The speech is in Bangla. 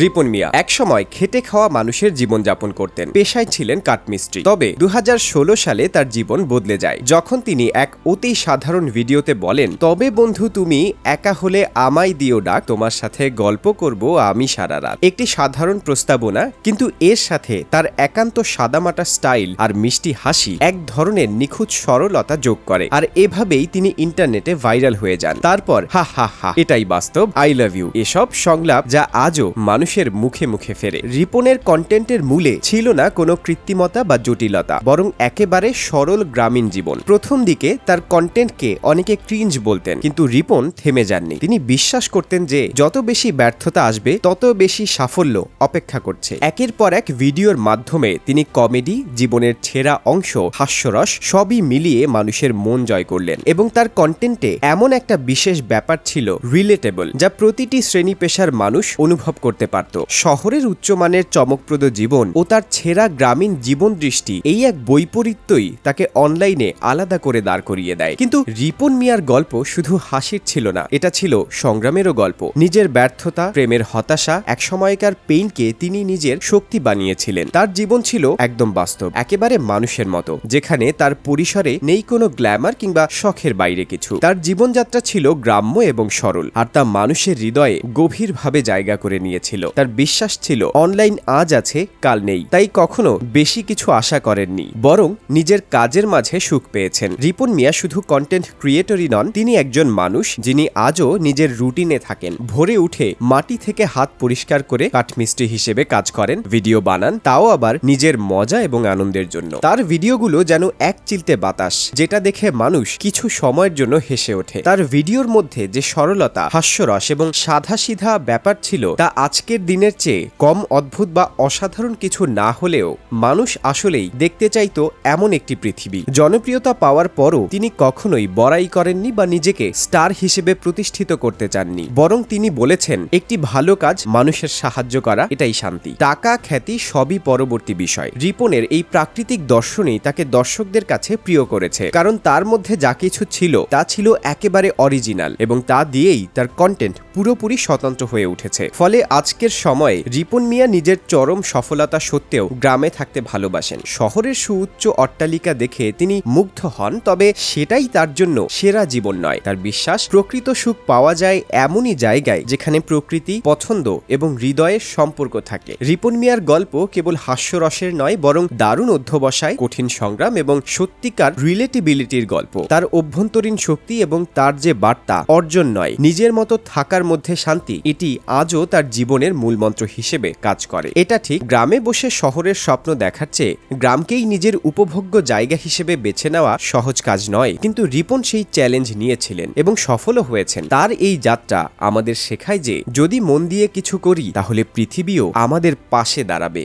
রিপন মিয়া, একসময় খেটে খাওয়া মানুষের জীবনযাপন করতেন। পেশায় ছিলেন কাঠমিস্ত্রি। তবে দু সালে তার জীবন বদলে যায়। যখন তিনি এক অতি সাধারণ ভিডিওতে বলেন, তবে বন্ধু, তুমি একা হলে আমায় দিও ডাক, তোমার সাথে গল্প করব আমি সারা রাত। একটি সাধারণ প্রস্তাবনা, কিন্তু এর সাথে তার একান্ত সাদামাটা স্টাইল আর মিষ্টি হাসি এক ধরনের নিখুঁত সরলতা যোগ করে। আর এভাবেই তিনি ইন্টারনেটে ভাইরাল হয়ে যান। তারপর, হা হা হা, এটাই বাস্তব, আই লাভ ইউ। এসব সংলাপ যা আজও মানুষের মুখে মুখে ফেরে। রিপনের কন্টেন্টের মূলে ছিল না কোনো কৃত্রিমতা বা জটিলতা, বরং একেবারে সরল গ্রামীণ জীবন। প্রথম দিকে তার কন্টেন্টকে অনেকে ক্রিঞ্জ বলতেন, কিন্তু রিপন থেমে যাননি। তিনি বিশ্বাস করতেন যে, যত বেশি ব্যর্থতা আসবে, তত বেশি সাফল্য অপেক্ষা করছে। একের পর এক ভিডিওর মাধ্যমে তিনি কমেডি, জীবনের ছেঁড়া অংশ, হাস্যরস, সবই মিলিয়ে মানুষের মন জয় করলেন এবং তার কন্টেন্টে এমন একটা বিশেষ ব্যাপার ছিল রিলেটেবল যা প্রতিটি শ্রেণি পেশার মানুষ অনুভব করতে পারত। শহরের উচ্চমানের চমকপ্রদ জীবন ও তার ছেঁড়া গ্রামীণ জীবন দৃষ্টি এই এক বৈপরীত্যই তাকে অনলাইনে আলাদা করে দাঁড় করিয়ে দেয়। কিন্তু রিপন মিয়ার গল্প শুধু হাসির ছিল না, এটা ছিল সংগ্রামেরও গল্প। নিজের ব্যর্থতা, প্রেমের হতাশা এক সময়কার পেইনকে তিনি নিজের শক্তি বানিয়েছিলেন। তার জীবন ছিল একদম বাস্তব, একেবারে মানুষের মতো, যেখানে তার পরিসরে নেই কোনো গ্ল্যামার কিংবা শখের বাইরে কিছু। তার জীবনযাত্রা ছিল গ্রাম্য এবং সরল, আর তা মানুষের হৃদয়ে গভীরভাবে জায়গা করে নিয়েছিল। তার বিশ্বাস ছিল, অনলাইন আজ আছে, কাল নেই। তাই কখনো বেশি কিছু আশা করেননি। বরং নিজের কাজের মাঝে সুখ পেয়েছেন। রিপন মিয়া শুধু কন্টেন্ট ক্রিয়েটরই নন, তিনি একজন মানুষ যিনি আজও নিজের রুটিনে থাকেন। ভোরে উঠে মাটি থেকে হাত পরিষ্কার করে কাঠমিস্ত্রি হিসেবে কাজ করেন ভিডিও বানান, তাও আবার নিজের মজা এবং আনন্দের জন্য। তার ভিডিওগুলো যেন এক চিলতে বাতাস, যেটা দেখে মানুষ কিছু সময়ের জন্য হেসে ওঠে। তার ভিডিওর মধ্যে যে সরলতা, হাস্যরস এবং সাধাসিধা ব্যাপার ছিল, তা আজকের দিনের চেয়ে কম অদ্ভুত বা অসাধারণ কিছু না হলেও মানুষ আসলেই দেখতে চাইতো এমন একটি পৃথিবী। জনপ্রিয়তা পাওয়ার পরও তিনি কখনোই বড়াই করেননি বা নিজেকে স্টার হিসেবে প্রতিষ্ঠিত করতে চাননি। বরং তিনি বলেছেন, একটি ভালো কাজ মানুষের সাহায্য করা, এটাই শান্তি। টাকা, খ্যাতি সবই পরবর্তী বিষয়। রিপনের এই প্রাকৃতিক দর্শনই তাকে দর্শকদের কাছে প্রিয় করেছে। কারণ তার মধ্যে যা কিছু ছিল, তা ছিল একেবারে অরিজিনাল এবং তা দিয়েই তার কন্টেন্ট পুরোপুরি স্বতন্ত্র হয়ে উঠেছে। ফলে আজকের সময়ে রিপন মিয়া নিজের চরম সফলতা সত্ত্বেও গ্রামে থাকতে ভালোবাসেন। শহরের সুউচ্চ অট্টালিকা দেখে তিনি মুগ্ধ হন, তবে সেটাই তার জন্য সেরা জীবন নয়। তার বিশ্বাস, প্রকৃত সুখ পাওয়া যায় এমনই জায়গায় যেখানে প্রকৃতি, পছন্দ এবং হৃদয়ের সম্পর্ক থাকে। রিপন মিয়ার গল্প কেবল হাস্যরসের নয়, বরং দারুণ অধ্যবসায়, কঠিন সংগ্রাম এবং সত্যিকার রিলেটিবিলিটির গল্প। তার অভ্যন্তরীণ শক্তি এবং তার যে বার্তা অর্জন নয়, নিজের মতো থাকার মধ্যে শান্তি, এটি আজও তার জীবনের মূলমন্ত্র হিসেবে কাজ করে। এটা ঠিক গ্রামে বসে শহরের স্বপ্ন দেখার চেয়ে গ্রামকেই নিজের উপভোগ্য জায়গা হিসেবে বেছে নেওয়া সহজ কাজ নয়। কিন্তু রিপন সেই চ্যালেঞ্জ নিয়েছিলেন এবং সফলও হয়েছেন। তার এই যাত্রা আমাদের শেখায় যে, যদি মন দিয়ে কিছু করি, তাহলে পৃথিবীও আমাদের পাশে দাঁড়াবে।